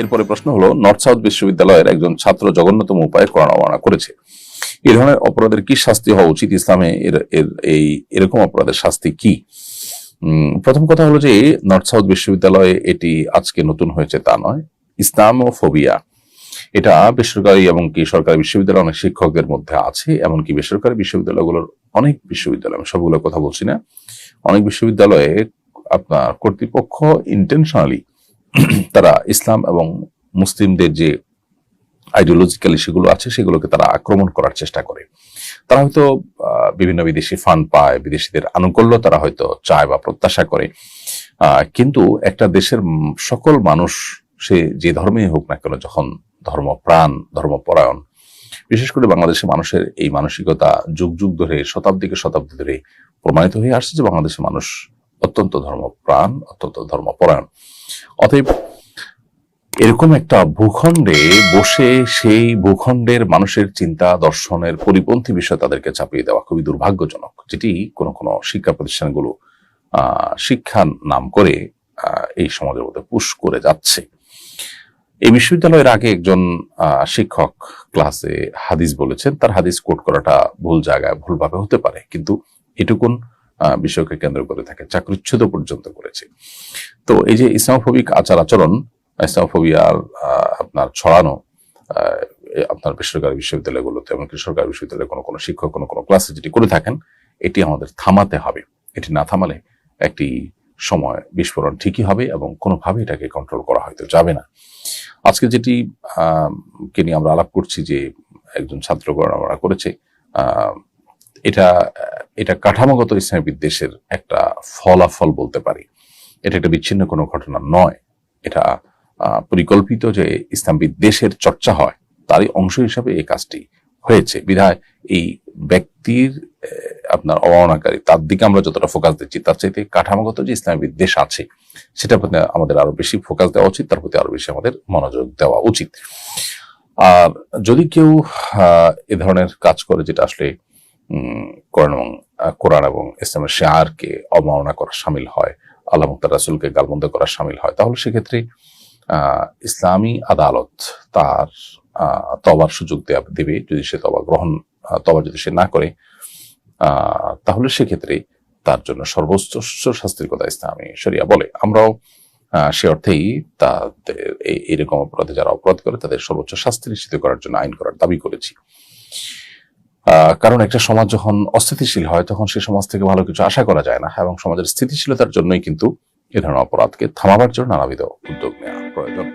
এরপরে প্রশ্ন হলো নর্থ সাউথ বিশ্ববিদ্যালয়ের একজন ছাত্র জঘন্যতম উপায়ে কোরআন করেছে। এই ধরনের অপরাধের কি শাস্তি হওয়া উচিত ইসলামে? এর এই, এরকম অপরাধের শাস্তি কি? প্রথম কথা হলো যে নর্থ সাউথ বিশ্ববিদ্যালয়ে এটি আজকে নতুন হয়েছে তা নয়। ইসলামোফোবিয়া, এটা বেসরকারি এবং কি সরকারি বিশ্ববিদ্যালয়, অনেক শিক্ষকদের মধ্যে আছে, এমনকি বেসরকারি বিশ্ববিদ্যালয়গুলোর অনেক বিশ্ববিদ্যালয়, আমি সবগুলোর কথা বলছি না। অনেক বিশ্ববিদ্যালয়ে আপনার কর্তৃপক্ষ ইন্টেনশনালি তারা ইসলাম এবং মুসলিমদের যে আইডিওলজিক্যাল ইস্যুগুলো আছে, সেগুলোকে তারা আক্রমণ করার চেষ্টা করে। তারা হয়তো বিভিন্ন বিদেশি ফান্ড পায়, বিদেশিদের আনুকূল্য তারা হয়তো চায় বা প্রত্যাশা করে। কিন্তু একটা দেশের সকল মানুষ, সে যে ধর্মেই হোক না কেন, যখন ধর্মপ্রাণ ধর্মপরায়ণ বিশেষ করে বাংলাদেশের মানুষের এই মানসিকতা যুগ যুগ ধরে, শতাব্দীকে শতাব্দী ধরে প্রমাণিত হয়ে আসছে যে বাংলাদেশের মানুষ অত্যন্ত ধর্মপ্রাণ অত্যন্ত ধর্মপরায়ণ। অতএব এরকম একটা ভূখণ্ডে বসে সেই ভূখণ্ডের মানুষের চিন্তা দর্শনের পরিপন্থী বিষয় তাদেরকে চাপিয়ে দেওয়া খুবই দুর্ভাগ্যজনক যেটি কোনো কোনো শিক্ষা প্রতিষ্ঠানগুলো আহ, শিক্ষার নাম করে এই সমাজের মধ্যে পুশ করে যাচ্ছে। এই বিশ্ববিদ্যালয়ের আগে একজন শিক্ষক ক্লাসে হাদিস বলেছেন তার হাদিস কোট করাটা ভুল জায়গায় ভুলভাবে হতে পারে। কিন্তু এটুকুন বিষয়কে কেন্দ্র করে থাকে চাকরিচ্ছুত পর্যন্ত করেছে। তো এই যে ইসলামোফোবিক আচার আচরণ ইসলামোফোবিয়ার আপনার ছড়ানো আপনার বেসরকারি বিশ্ববিদ্যালয়গুলোতে, এমনকি সরকারি বিশ্ববিদ্যালয়ে কোনো কোনো শিক্ষক, কোনো কোনো ক্লাসে যেটি করে থাকেন, এটি আমাদের থামাতে হবে। এটি না থামালে একটি সময় বিস্ফোরণ ঠিকই হবে এবং কোনোভাবে এটাকে কন্ট্রোল করা হয়তো যাবে না। আজকে যেটি কে নিয়ে আমরা আলাপ করছি যে একজন ছাত্র গণনা করেছে এটা এটা কাঠামোগত ইসলামী বিদ্বেষের একটা ফলাফল বলতে পারি। এটা একটা বিচ্ছিন্ন কোনো ঘটনা নয়। এটা পরিকল্পিত যে ইসলাম বিদ্বেষের চর্চা হয়, তারই অংশ হিসাবে এই কাজটি হয়েছে। বিধায় এই ব্যক্তির আপনার অবমাননাকারী, তার দিকে আমরা যতটা ফোকাস দিচ্ছি, তার চাইতে কাঠামোগত যে ইসলামী বিদ্বেষ আছে, সেটার প্রতি আমাদের আরও বেশি ফোকাস দেওয়া উচিত, তার প্রতি আরও বেশি আমাদের মনোযোগ দেওয়া উচিত। আর যদি কেউ এ ধরনের কাজ করে, যেটা আসলে কোরআন এবং কোরআন এবং ইসলামের শেয়ারকে অবমাননা করা সামিল হয়, আল্লাহ মুক্তার রাসুলকে গালবন্ধ করা সামিল হয়। তাহলে সেক্ষেত্রে ইসলামী আদালত তার তবার সুযোগ দেয়া, দেবে যদি সে তবা গ্রহণ তবা যদি সে না করে তাহলে সেক্ষেত্রে তার জন্য সর্বোচ্চ শাস্তির কথা ইসলামী শরিয়া বলে। আমরাও সে অর্থেই তাদের এরকম অপরাধে যারা অপরাধ করে, তাদের সর্বোচ্চ শাস্তি নিশ্চিত করার জন্য আইন করার দাবি করেছি। কারণ একটা সমাজ যখন অস্থিতিশীল হয়, তখন সে সমাজ থেকে ভালো কিছু আশা করা যায় না এবং সমাজের স্থিতিশীলতার জন্যই কিন্তু এ ধরনের অপরাধকে থামাবার জন্য নানাবিধ উদ্যোগ নেওয়া প্রয়োজন।